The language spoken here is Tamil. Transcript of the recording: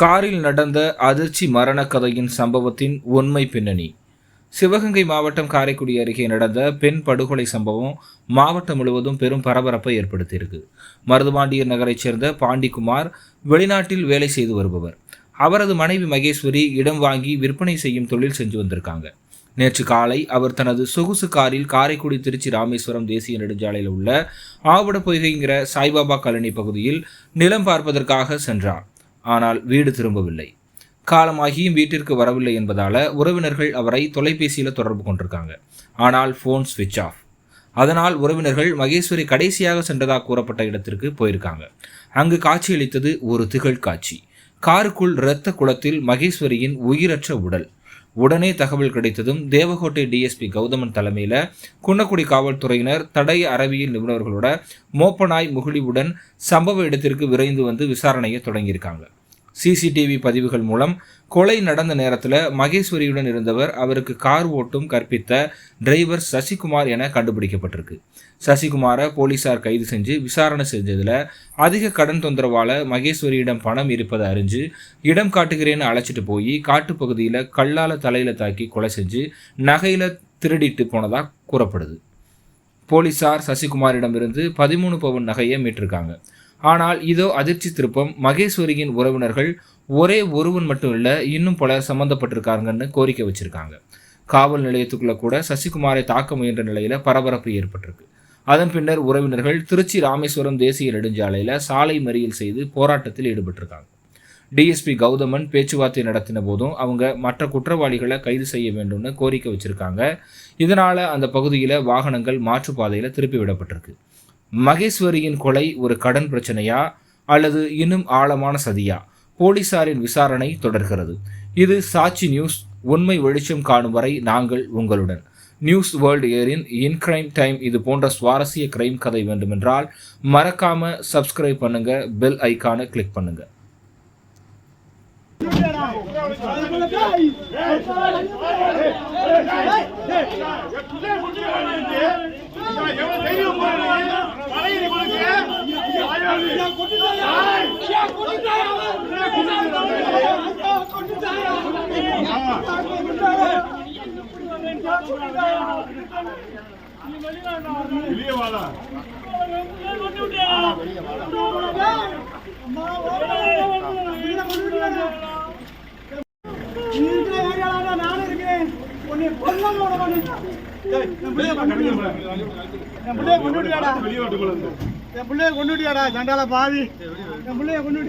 காரில் நடந்த அதிர்ச்சி மரண கதையின் சம்பவத்தின் உண்மை பின்னணி. சிவகங்கை மாவட்டம் காரைக்குடி அருகே நடந்த பெண் படுகொலை சம்பவம் மாவட்டம் முழுவதும் பெரும் பரபரப்பை ஏற்படுத்தியிருக்கு. மருதுபாண்டியர் நகரைச் சேர்ந்த பாண்டிக்குமார் வெளிநாட்டில் வேலை செய்து வருபவர். அவரது மனைவி மகேஸ்வரி இடம் வாங்கி விற்பனை செய்யும் தொழில் செஞ்சு வந்திருக்காங்க. நேற்று காலை அவர் தனது சொகுசு காரில் காரைக்குடி திருச்சி ராமேஸ்வரம் தேசிய நெடுஞ்சாலையில் உள்ள ஆவட பொய்கைங்கிற சாய்பாபா காலனி பகுதியில் நிலம் பார்ப்பதற்காக சென்றார். ஆனால் வீடு திரும்பவில்லை. காலமாகியும் வீட்டிற்கு வரவில்லை என்பதால் உறவினர்கள் அவரை தொலைபேசியில் தொடர்பு கொண்டிருக்காங்க. ஆனால் ஃபோன் ஸ்விட்ச் ஆஃப் அதனால் உறவினர்கள் மகேஸ்வரி கடைசியாக சென்றதாக கூறப்பட்ட இடத்திற்கு போயிருக்காங்க. அங்கு காட்சியளித்தது ஒரு திகழ் காட்சி காருக்குள் இரத்த குளத்தில் மகேஸ்வரியின் உயிரற்ற உடல். உடனே தகவல் கிடைத்ததும் தேவகோட்டை டிஎஸ்பி கௌதமன் தலைமையில் குன்னக்குடி காவல்துறையினர் தடய அறவியல் நிபுணர்களோட மோப்பனாய் முகிழிவுடன் சம்பவ இடத்திற்கு விரைந்து வந்து விசாரணையை தொடங்கியிருக்காங்க. சிசிடிவி பதிவுகள் மூலம் கொலை நடந்த நேரத்தில் மகேஸ்வரியுடன் இருந்தவர் அவருக்கு கார் ஓட்டும் கற்பித்த டிரைவர் சசிகுமார் என கண்டுபிடிக்கப்பட்டிருக்கு. சசிகுமாரை போலீசார் கைது செஞ்சு விசாரணை செஞ்சதில் அதிக கடன் தொந்தரவால் மகேஸ்வரியிடம் பணம் இருப்பதை அறிஞ்சு இடம் காட்டுகிறேன்னு அழைச்சிட்டு போய் காட்டுப்பகுதியில் கல்லால் தலையில் தாக்கி கொலை செஞ்சு நகையில் திருடிட்டு போனதாக கூறப்படுது. போலீசார் சசிகுமாரிடமிருந்து பதிமூணு பவுன் நகையை மீட்டிருக்காங்க. ஆனால் இதோ அதிர்ச்சி திருப்பம். மகேஸ்வரியின் உறவினர்கள் ஒரே ஒருவன் மட்டும் இல்லை இன்னும் பல சம்மந்தப்பட்டிருக்காங்கன்னு கோரிக்கை வச்சுருக்காங்க. காவல் நிலையத்துக்குள்ளே கூட சசிகுமாரை தாக்க முயன்ற நிலையில் பரபரப்பு ஏற்பட்டிருக்கு. அதன் பின்னர் உறவினர்கள் திருச்சி ராமேஸ்வரம் தேசிய நெடுஞ்சாலையில் சாலை மறியல் செய்து போராட்டத்தில் ஈடுபட்டிருக்காங்க. டிஎஸ்பி கௌதமன் பேச்சுவார்த்தை நடத்தின போதும் அவங்க மற்ற குற்றவாளிகளை கைது செய்ய வேண்டும்னு கோரிக்கை வச்சுருக்காங்க. இதனால் அந்த பகுதியில் வாகனங்கள் மாற்றுப்பாதையில் திருப்பி விடப்பட்டிருக்கு. மகேஸ்வரியின் கொலை ஒரு கடன் பிரச்சனையா அல்லது இன்னும் ஆழமான சதியா போலீசாரின் விசாரணை தொடர்கிறது இது சாட்சி நியூஸ் உண்மை வெளிச்சம் காணும் வரை நாங்கள் உங்களுடன் நியூஸ் வேர்ல்டு ஏரின் இன் கிரைம் டைம் இது போன்ற சுவாரஸ்ய கிரைம் கதை வேண்டுமென்றால் மறக்காம சப்ஸ்கிரைப் பண்ணுங்க பெல் ஐக்கானை கிளிக் பண்ணுங்க வெளியே வாடா. நானும் இருக்கேன் உன்னை கொல்லாம விட என் பிள்ளைய கொண்டு சண்டால பாவி என் பிள்ளைய கொண்டு